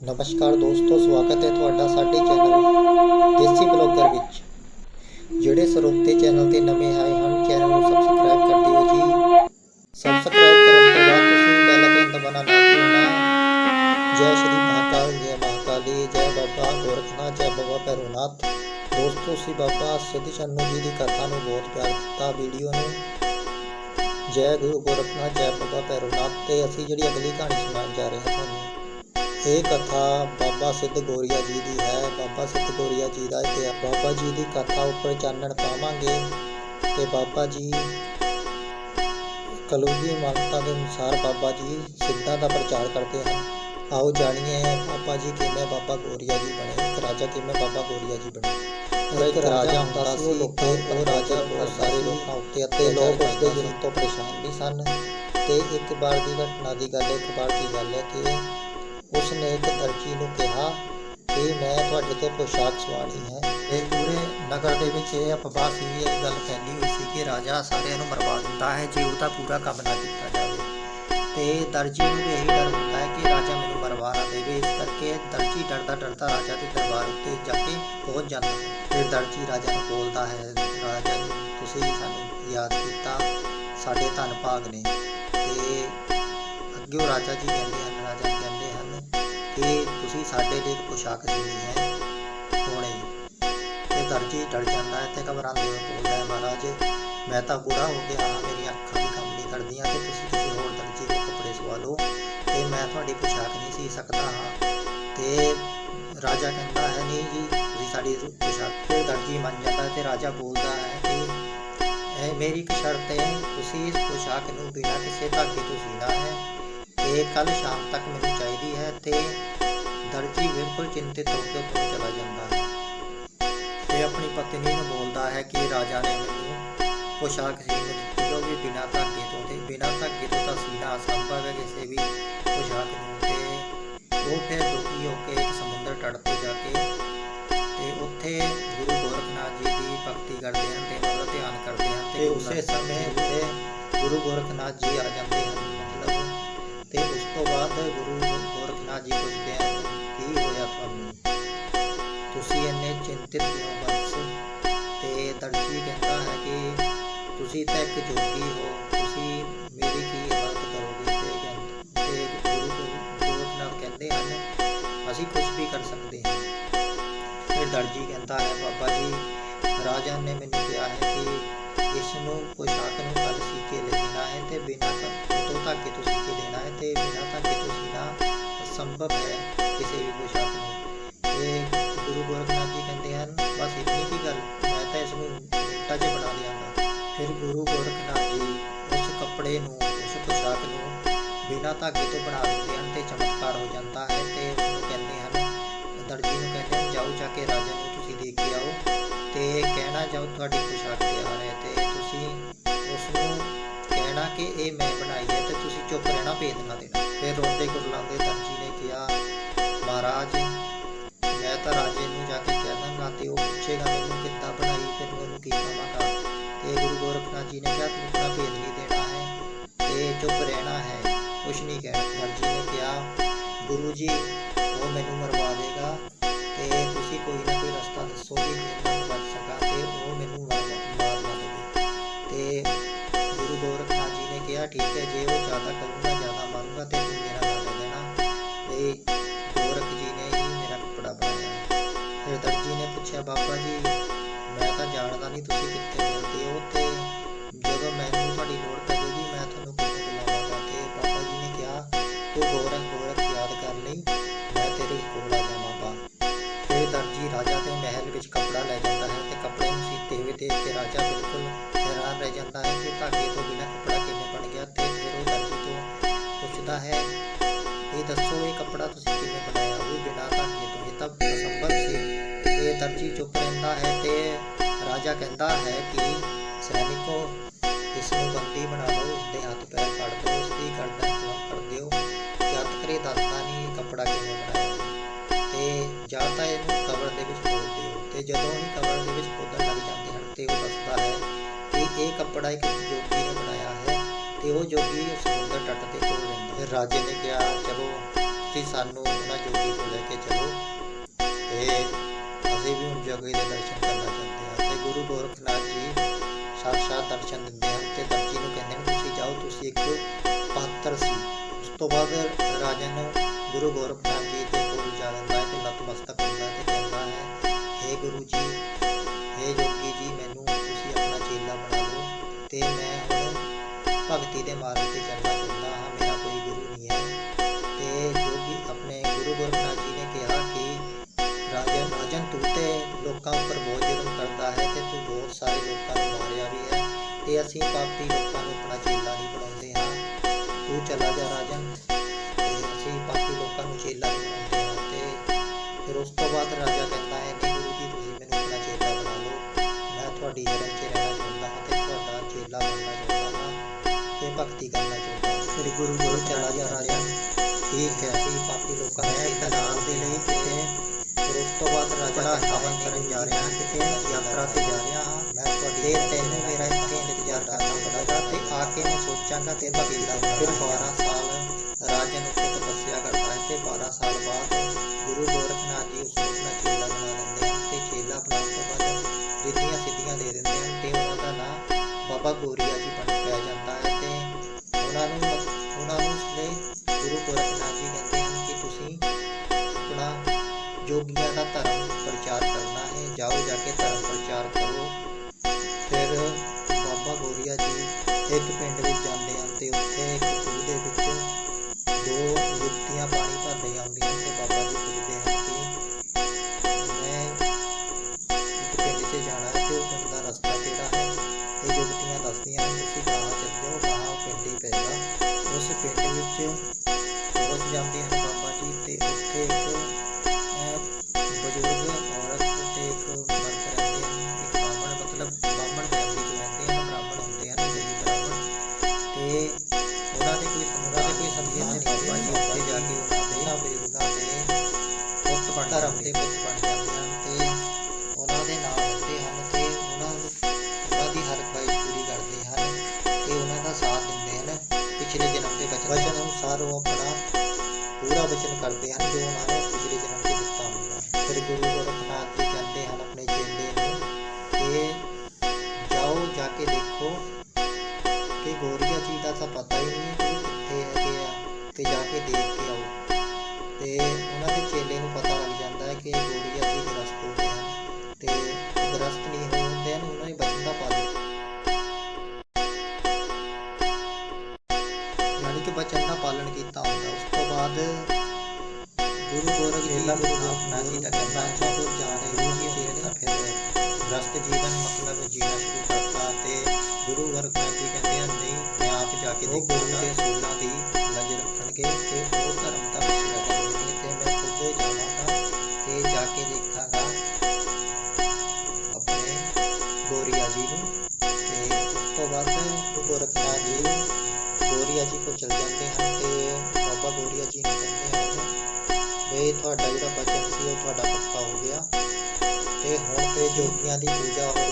ਨਮਸਕਾਰ ਦੋਸਤੋ, ਸਵਾਗਤ ਹੈ ਤੁਹਾਡਾ ਸਾਡੇ ਚੈਨਲ ਦੇਸੀ ਬਲੌਗਰ ਵਿੱਚ। ਜਿਹੜੇ ਸਰੋਤੇ ਚੈਨਲ ਤੇ ਨਵੇਂ ਆਏ ਹਨ, ਚੈਨਲ ਨੂੰ ਸਬਸਕ੍ਰਾਈਬ ਕਰ ਦਿਓ ਜੀ। ਸਬਸਕ੍ਰਾਈਬ ਕਰਨ ਤੋਂ ਬਾਅਦ ਤੁਸੀਂ ਬੈਲ ਆਈਕਨ ਦਬਾਉਣਾ ਨਾ ਭੁੱਲਣਾ। ਜੈ ਸ਼੍ਰੀ ਮਹਾਕਾਲ ਜੈ ਮਹਾਕਾਲੀ ਜੈ ਬਾਬਾ ਗੋਰਖਨਾਥ, ਜੈ ਬਾਬਾ ਭੈਰਵਨਾਥ। ਦੋਸਤੋ ਅਸੀਂ ਬਾਬਾ ਸਿੱਧ ਚੰਨੂ ਜੀ ਦੀ ਕਥਾ ਨੂੰ ਬਹੁਤ ਪਿਆਰ ਦਿੱਤਾ ਵੀਡੀਓ ਨੂੰ। ਜੈ ਗੁਰੂ ਗੋਰਖਨਾਥ, ਜੈ ਬਾਬਾ ਭੈਰਵਨਾਥ ਤੇ ਅਸੀਂ ਜਿਹੜੀ ਅਗਲੀ ਕਹਾਣੀ ਸੁਣਾਉਣ ਜਾ ਰਹੇ ਹਾਂ ਤੁਹਾਨੂੰ। ਇਹ ਕਥਾ ਬਾਬਾ ਸਿੱਧ ਗੋਰੀਆ ਜੀ ਦੀ ਹੈ। ਬਾਬਾ ਸਿੱਧ ਗੋਰੀਆ ਜੀ ਦਾ ਇਤਿਹਾਸ ਬਾਬਾ ਜੀ ਦੀ ਕਥਾ ਉੱਪਰ ਚਾਨਣ ਪਾਵਾਂਗੇ ਤੇ ਬਾਬਾ ਜੀ ਕਲੂਗੀ ਮਾਨਤਾ ਦੇ ਅਨੁਸਾਰ ਬਾਬਾ ਜੀ ਸਿੱਧਾਂ ਦਾ ਪ੍ਰਚਾਰ ਕਰਦੇ ਹਨ। ਆਓ ਜਾਣੀਏ ਬਾਬਾ ਜੀ ਕਿਵੇਂ ਬਾਬਾ ਗੋਰੀਆ ਜੀ ਬਣੇ ਇੱਕ ਰਾਜਾ ਕਿਵੇਂ ਬਾਬਾ ਗੋਰੀਆ ਜੀ ਬਣੇ। ਇੱਕ ਰਾਜਾ ਹੁੰਦਾ ਸੀ ਲੋਕਾਂ ਉਹ ਰਾਜਾ ਬਹੁਤ ਸਾਰੇ ਲੋਕਾਂ ਉੱਤੇ ਅਤੇ ਲੋਕ ਉਸ ਦੇ ਜ਼ੁਲਮ ਤੋਂ ਪਰੇਸ਼ਾਨ ਵੀ ਸਨ। ਤੇ ਇੱਕ ਵਾਰ ਦੀ ਘਟਨਾ ਦੀ ਗੱਲ ਹੈ ਇੱਕ ਵਾਰ ਦੀ ਗੱਲ ਹੈ ਕਿ ਉਸ ਨੇ ਇੱਕ ਦਰਜੀ ਨੂੰ ਕਿਹਾ ਕਿ ਮੈਂ ਤੁਹਾਡੇ ਤੋਂ ਪੋਸ਼ਾਕ ਸਵਾਣੀ ਹੈ। ਇਹ ਪੂਰੇ ਨਗਰ ਦੇ ਵਿੱਚ ਇਹ ਅਫਵਾਹ ਸੀ ਇਹ ਗੱਲ ਫੈਲੀ ਹੋਈ ਸੀ ਕਿ ਰਾਜਾ ਸਾਰਿਆਂ ਨੂੰ ਮਰਵਾ ਦਿੰਦਾ ਹੈ ਜੇ ਉਹਦਾ ਪੂਰਾ ਕੰਮ ਨਾ ਕੀਤਾ ਜਾਵੇ। ਤੇ ਦਰਜੀ ਨੂੰ ਵੀ ਇਹੀ ਡਰ ਹੁੰਦਾ ਹੈ ਕਿ ਰਾਜਾ ਮੈਨੂੰ ਮਰਵਾ ਨਾ ਦੇਵੇ। ਇਸ ਕਰਕੇ ਦਰਜੀ ਡਰਦਾ ਡਰਦਾ ਰਾਜਾ ਦੇ ਦਰਬਾਰ ਉੱਤੇ ਜਾ ਕੇ ਪਹੁੰਚ ਜਾਂਦਾ ਹੈ। ਫਿਰ ਦਰਜੀ ਰਾਜਾ ਨੂੰ ਬੋਲਦਾ ਹੈ ਰਾਜਾ ਜੀ, ਤੁਸੀਂ ਸਾਨੂੰ ਯਾਦ ਕੀਤਾ ਸਾਡੇ ਧੰਨ ਭਾਗ ਨੇ। ਤੇ ਅੱਗੇ ਉਹ ਰਾਜਾ ਜੀ ਕਹਿੰਦੇ ਹਨ ਸਾਡੇ ਲਈ ਇੱਕ ਪੋਸ਼ਾਕ ਹੈ। ਹੁਣੇ ਤੇ ਦਰਜੀ ਡਰ ਜਾਂਦਾ ਹੈ ਤੇ ਘਬਰਾਉਂਦੇ ਹੋਏ ਬੋਲਦਾ ਹੈ ਮਹਾਰਾਜ, ਮੈਂ ਤਾਂ ਬੁੜਾ ਹੋ ਗਿਆ ਹਾਂ ਮੇਰੀਆਂ ਅੱਖਾਂ ਦੀ ਕੰਮ ਨਹੀਂ ਕਰਦੀਆਂ ਤੇ ਤੁਸੀਂ ਕਿਸੇ ਹੋਰ ਦਰਜੀ ਦੇ ਕੱਪੜੇ ਸਵਾ ਲਓ ਤੇ ਮੈਂ ਤੁਹਾਡੀ ਪੁਸ਼ਾਕ ਨਹੀਂ ਸੀ ਸਕਦਾ, ਹਾਂ। ਤੇ ਰਾਜਾ ਕਹਿੰਦਾ ਹੈ, ਨਹੀਂ ਜੀ, ਤੁਸੀਂ ਸਾਡੀ ਪੋਸ਼ਾਕ ਤੇ ਦਰਜੀ ਮੰਨ ਜਾਂਦਾ ਹੈ ਤੇ ਰਾਜਾ ਬੋਲਦਾ ਹੈ ਕਿ ਇਹ ਮੇਰੀ ਇੱਕ ਸ਼ਰਤ ਹੈ, ਤੁਸੀਂ ਇਸ ਪੋਸ਼ਾਕ ਨੂੰ ਬਿਨਾਂ ਕਿਸੇ ਧਾਗੇ ਤੋਂ ਸੀਣਾ ਹੈ ਤੇ ਕੱਲ ਸ਼ਾਮ ਤੱਕ ਮੈਨੂੰ ਚਾਹੀਦੀ ਹੈ ਤੇ ਦਰਜੀ ਬਿਲਕੁਲ ਚਿੰਤਿਤ ਹੋ ਕੇ ਉੱਥੋਂ ਚਲਾ ਜਾਂਦਾ ਹੈ। ਤੇ ਆਪਣੀ ਪਤਨੀ ਨੂੰ ਬੋਲਦਾ ਹੈ ਕਿ ਰਾਜਾ ਨੇ ਮੈਨੂੰ ਪੋਸ਼ਾਕ ਨੂੰ ਦਿੱਤੀ ਜੋ ਵੀ ਬਿਨਾਂ ਧਾਗੇ ਤੋਂ ਤੇ ਬਿਨਾਂ ਧਾਗੇ ਤੋਂ ਤਾਂ ਸੀਣਾ ਅਸੰਭਵ ਹੈ ਕਿਸੇ ਵੀ ਪੋਸ਼ਾਕ ਨੂੰ। ਤੇ ਉਹ ਫਿਰ ਦੁਖੀ ਹੋ ਕੇ ਇੱਕ ਸਮੁੰਦਰ ਤਟ ਤੇ ਜਾ ਕੇ ਤੇ ਉੱਥੇ ਗੁਰੂ ਗੋਰਖਨਾਥ ਜੀ ਦੀ ਭਗਤੀ ਕਰਦੇ ਹਨ ਤੇ ਉਹਨਾਂ ਦਾ ਧਿਆਨ ਕਰਦੇ ਹਨ ਤੇ ਉਸੇ ਸਮੇਂ ਉੱਥੇ ਗੁਰੂ ਗੋਰਖਨਾਥ ਜੀ ਆ ਜਾਂਦੇ ਹਨ ਮਤਲਬ। ਤੇ ਉਸ ਤੋਂ ਬਾਅਦ ਗੁਰੂ ਗੋਰਖਨਾਥ ਜੀ ਪੁੱਛਦੇ ਹਨ ਇੰਨੇ ਚਿੰਤਿਤ ਬਸ। ਤੇ ਦਰਜੀ ਕਹਿੰਦਾ ਹੈ ਕਿ ਤੁਸੀਂ ਤਾਂ ਇੱਕ ਜੋਗੀ ਹੋ, ਤੁਸੀਂ ਮੇਰੀ ਕੀ ਮਦਦ ਕਰੋਗੇ? ਤੇ ਕਹਿੰਦੇ ਗੁਰੂ ਗੋ- ਗੋਰਖਨਾਥ ਕਹਿੰਦੇ ਹਨ, ਅਸੀਂ ਕੁਝ ਵੀ ਕਰ ਸਕਦੇ ਹਾਂ। ਫਿਰ ਦਰਜੀ ਕਹਿੰਦਾ ਹੈ, ਬਾਬਾ ਜੀ, ਰਾਜਾ ਨੇ ਮੈਨੂੰ ਕਿਹਾ ਹੈ ਕਿ ਇਸ ਨੂੰ ਪੋਸ਼ਾਕ ਨੂੰ ਕੱਲ ਸੀ ਕੇ ਲੈ ਹੈ ਤੇ ਬਿਨਾਂ ਕ- ਤੋਂ ਧਾਗੇ ਤੋਂ ਸੀ ਕੇ ਦੇਣਾ ਹੈ ਤੇ ਬਿਨਾਂ ਧਾਗੇ ਤੋਂ ਸੀਣਾ ਅਸੰਭਵ ਹੈ। ਧਾਗੇ ਤੋਂ ਬਣਾ ਦਿੰਦੇ ਹਨ ਤੇ ਚਮਤਕਾਰ ਹੋ ਜਾਂਦਾ ਹੈ ਤੇ ਉਸ ਨੂੰ ਕਹਿੰਦੇ ਹਨ, ਦਰਜੀ ਨੂੰ ਕਹਿੰਦੇ ਹਨ, ਜਾਓ ਜਾ ਕੇ ਰਾਜਾ ਨੂੰ ਤੁਸੀਂ ਦੇਖ ਕੇ ਆਓ ਤੇ ਕਹਿਣਾ ਜਾਓ ਤੁਹਾਡੀ ਪੋਸ਼ਾਕ ਤਿਆਰ ਹੈ ਤੇ ਤੁਸੀਂ ਉਸ ਨੂੰ ਕਹਿਣਾ ਕਿ ਇਹ ਮੈਂ ਬਣਾਈ ਹੈ ਤੇ ਤੁਸੀਂ ਚੁੱਪ ਰਹਿਣਾ, ਭੇਦ ਨਾ ਦੇਣਾ। ਫਿਰ ਰੋਂਦੇ ਗੁਰਲਾਉਂਦੇ ਦਰਜੀ ਨੇ ਕਿਹਾ, ਮਹਾਰਾਜ, ਮੈਂ ਤਾਂ ਰਾਜੇ ਨੂੰ ਜਾ ਕੇ ਕਹਿ ਦਾਂਗਾ ਤੇ ਉਹ ਪੁੱਛੇਗਾ ਮੈਨੂੰ ਕਿੱਦਾਂ ਬਣਾਈ, ਫਿਰ ਮੈਂ ਉਹਨੂੰ ਕੀ ਕਹਾਂਗਾ? ਤੇ ਗੁਰੂ ਗੋਰਖਨਾਥ ਜੀ ਨੇ ਕਿਹਾ, ਤੂੰ ਆਪਣਾ ਭੇਦ ਨਹੀਂ ਦੇਣਾ ਹੈ ਤੇ ਚੁੱਪ ਰਹਿਣਾ ਹੈ ਕੁਛ ਨਹੀਂ ਕਿਹਾ ਦਰਜੀ ਨੇ ਕਿਹਾ, ਗੁਰੂ ਜੀ, ਉਹ ਮੈਨੂੰ ਮਰਵਾ ਦੇਗਾ ਤੇ ਤੁਸੀਂ ਕੋਈ ਨਾ ਕੋਈ ਰਸਤਾ ਦੱਸੋ ਕਿ ਮੈਂ ਬਚ ਸਕਾਂ ਤੇ ਉਹ ਮੈਨੂੰ ਮਾਰਵਾ ਮਾਰ ਨਾ ਦੇਵੇ ਤੇ ਗੁਰੂ ਗੋਰਖਨਾਥ ਜੀ ਨੇ ਕਿਹਾ, ਠੀਕ ਹੈ, ਜੇ ਉਹ ਜ਼ਿਆਦਾ ਕਰੂੰਗਾ, ਜ਼ਿਆਦਾ ਮਾਰੂੰਗਾ ਤੇ ਤੂੰ ਮੇਰਾ ਨਾਮ ਲੈ ਦੇਣਾ ਤੇ ਗੋਰਖ ਜੀ ਨੇ ਹੀ ਮੇਰਾ ਕੱਪੜਾ ਬਣਾਇਆ। ਫਿਰ ਦਰਜੀ ਨੇ ਪੁੱਛਿਆ, ਬਾਬਾ ਜੀ ਸੀਤੇ ਹੋਏ ਦੇਖ ਕੇ ਰਾਜਾ ਬਿਲਕੁਲ ਹੈਰਾਨ ਰਹਿ ਜਾਂਦਾ ਹੈ ਕਿ ਧਾਗੇ ਤੋਂ ਬਿਨਾਂ ਕੱਪੜਾ ਕਿਵੇਂ ਬਣ ਗਿਆ ਤੇ ਫਿਰ ਉਹ ਦਰਜੀ ਤੋਂ ਪੁੱਛਦਾ ਹੈ ਇਹ ਦੱਸੋ ਇਹ ਕੱਪੜਾ ਤੁਸੀਂ ਕਿਵੇਂ ਬਣਾਇਆ ਉਹ ਵੀ ਬਿਨਾਂ ਧਾਗੇ ਤੋਂ ਇਹ ਤਾਂ ਅਸੰਭਵ ਸੀ ਇਹ ਦਰਜੀ ਚੁੱਪ ਰਹਿੰਦਾ ਹੈ ਤੇ ਰਾਜਾ ਕਹਿੰਦਾ ਹੈ ਕਿ ਸੈਨਿਕੋ ਇਸ ਨੂੰ ਬੰਦੀ ਬਣਾ ਲਓ ਇਸ ਦੇ ਹੱਥ ਪੈਰ ਕੱਢ ਦਿਓ ਨੂੰ ਸਮੁੰਦਰ ਤੱਟ ਤੇ ਤੋਰ ਲੈਂਦੀ। ਹੈ ਰਾਜੇ ਨੇ ਕਿਹਾ, ਚਲੋ, ਤੁਸੀਂ ਸਾਨੂੰ ਉਹਨਾਂ ਜੋਗੀ ਤੋਂ ਲੈ ਕੇ ਚਲੋ। ਤੇ ਅਸੀਂ ਵੀ ਉਹਨਾਂ ਜੋਗੀ ਦੇ ਦਰਸ਼ਨ ਕਰਨਾ ਚਾਹੁੰਦੇ ਹਾਂ। ਤੇ ਗੁਰੂ ਗੋਰਖਨਾਥ ਜੀ ਸਾਖਸ਼ਾਤ ਦਰਸ਼ਨ ਦਿੰਦੇ ਹਨ ਤੇ ਦਰਜੀ ਨੂੰ ਕਹਿੰਦੇ ਨੇ, ਤੁਸੀਂ ਜਾਓ, ਤੁਸੀਂ ਇੱਕ ਪਾਤਰ ਸੀ। ਉਸ ਤੋਂ ਬਾਅਦ ਰਾਜੇ ਨੇ ਗੁਰੂ ਗੋਰਖਨਾਥ ਜੀ ਦੇ ਕੋਲ ਜਾਣ ਦਾ ਹੈ ਤੇ ਨਤਮਸਤਕ ਹੁੰਦਾ ਤੇ ਕਹਿੰਦਾ ਹੈ हे ਗੁਰੂ ਜੀ हे ਜੋਗੀ ਜੀ, ਮੈਨੂੰ ਤੁਸੀਂ ਆਪਣਾ ਚੇਲਾ ਬਣਾ ਲਓ ਤੇ ਮੈਂ ਭਗਤੀ ਦੇ ਮਾਰਗ ਤੇ ਚੱਲਣਾ ਚਾਹੁੰਦਾ ਹਾਂ ਮੇਰਾ ਕੋਈ ਗੁਰੂ ਨਹੀਂ ਹੈ ਤੇ ਜੋਗੀ ਆਪਣੇ ਗੁਰੂ ਗੋਰਖਨਾਥ ਜੀ ਨੇ ਕਿਹਾ ਕਿ ਰਾਜਨ ਰਾਜਨ ਤੂੰ ਤੇ ਲੋਕਾਂ ਉੱਪਰ ਬਹੁਤ ਜ਼ੁਲਮ ਕਰਦਾ ਹੈ ਤੇ ਤੂੰ ਬਹੁਤ ਸਾਰੇ ਲੋਕਾਂ ਨੂੰ ਮਾਰਿਆ ਵੀ ਹੈ ਤੇ ਅਸੀਂ ਪਾਪੀ ਲੋਕਾਂ ਨੂੰ ਆਪਣਾ ਚੇਲਾ ਨਹੀਂ ਬਣਾਉਂਦੇ ਹਾਂ ਤੂੰ ਚਲਾ ਜਾ ਰਾਜਨ ਤੇ ਅਸੀਂ ਪਾਪੀ ਲੋਕਾਂ ਨੂੰ ਚੇਲਾ ਨਹੀਂ ਬਣਾਉਂਦੇ ਹਾਂ ਤੇ ਫਿਰ ਉਸ ਤੋਂ ਬਾਅਦ ਰਾਜਾ ਕਹਿੰਦਾ ਤੋਂ ਬਾਅਦ ਰਾਜਾ ਹਵਨ ਕਰਨ ਜਾ ਰਿਹਾ ਹਾਂ, ਕਿਤੇ ਯਾਤਰਾ ਤੇ ਜਾ ਰਿਹਾ ਹਾਂ, ਮੈਂ ਤੁਹਾਡੀ ਤੈਨੂੰ ਮੇਰਾ ਇੱਥੇ ਇੰਤਜ਼ਾਰ ਕਰਨਾ ਪਵੇਗਾ ਤੇ ਆ ਕੇ ਮੈਂ ਸੋਚਾਂਗਾ ਤੇ ਭਗਤੀ ਦਾ ਫਿਰ 12 ਸਾਲ ਰਾਜਨ ਉੱਤੇ ਤਪੱਸਿਆ ਕਰਦਾ ਹੈ ਤੇ 12 ਸਾਲ ਬਾਅਦ ਗੁਰੂ ਗੋਰਖਨਾਥ ਜੀ ਉਸ ਨੂੰ ਆਪਣਾ ਚੇਲਾ ਬਣਾ ਲੈਂਦੇ ਹਨ ਤੇ ਚੇਲਾ ਬਣਾਉਣ ਤੋਂ ਬਾਅਦ ਰਿੱਧੀਆਂ ਸਿੱਧੀਆਂ ਦੇ ਦਿੰਦੇ ਹਨ ਤੇ ਉਹਨਾਂ ਦਾ ਨਾਮ ਬਾਬਾ ਗੋਰੀਆ ਜੀ ਬਣ ਪੈ ਵਚਨ ਉਹ ਆਪਣਾ ਪੂਰਾ ਵਚਨ ਕਰਦੇ ਹਨ ਜੋ ਉਹਨਾਂ ਨੇ ਪਿਛਲੇ ਜਨਮ ਉਹ ਜਾ ਰਹੇ ਹੋ ਕਿ ਫਿਰ ਫਿਰ ਗ੍ਰਸਤ ਜੀਵਨ ਮਤਲਬ ਜੀਣਾ ਸ਼ੁਰੂ ਕਰਤਾ ਤੇ ਗੁਰੂ ਗੋਰਖਨਾਥ ਜੀ ਕਹਿੰਦੇ ਹਨ ਨਹੀਂ ਮੈਂ ਆਪ ਜਾ ਕੇ ਦੇਖੂੰਗਾ। yang.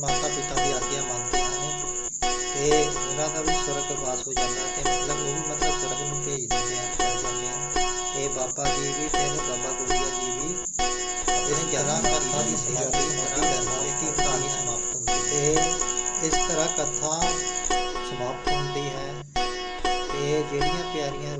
ਮਾਤਾ ਪਿਤਾ ਦੀ ਆਗਿਆ ਮੰਨਦੇ ਹਨ ਤੇ ਉਹਨਾਂ ਦਾ ਵੀ ਸਵਰਗ ਵਾਸ ਹੋ ਜਾਂਦਾ ਤੇ ਮਤਲਬ ਉਹ ਵੀ ਮਤਲਬ ਸਵਰਗ ਨੂੰ ਭੇਜ ਦਿੰਦੇ ਹਨ ਕਰ ਜਾਂਦੇ ਹਨ ਤੇ ਬਾਬਾ ਜੀ ਵੀ ਤੇ ਬਾਬਾ ਗੁਰੂਆ ਜੀ ਵੀ ਇਹਨਾਂ ਜਨਾਂ ਕਥਾ ਦੀ ਸਮਾਪਤੀ ਹੋਣ ਦੇ ਨਾਲ ਇਹ ਕਹਾਣੀ ਸਮਾਪਤ ਹੁੰਦੀ ਤੇ ਇਸ ਤਰ੍ਹਾਂ ਕਥਾ ਸਮਾਪਤ ਹੁੰਦੀ ਹੈ ਤੇ ਜਿਹੜੀਆਂ ਪਿਆਰੀਆਂ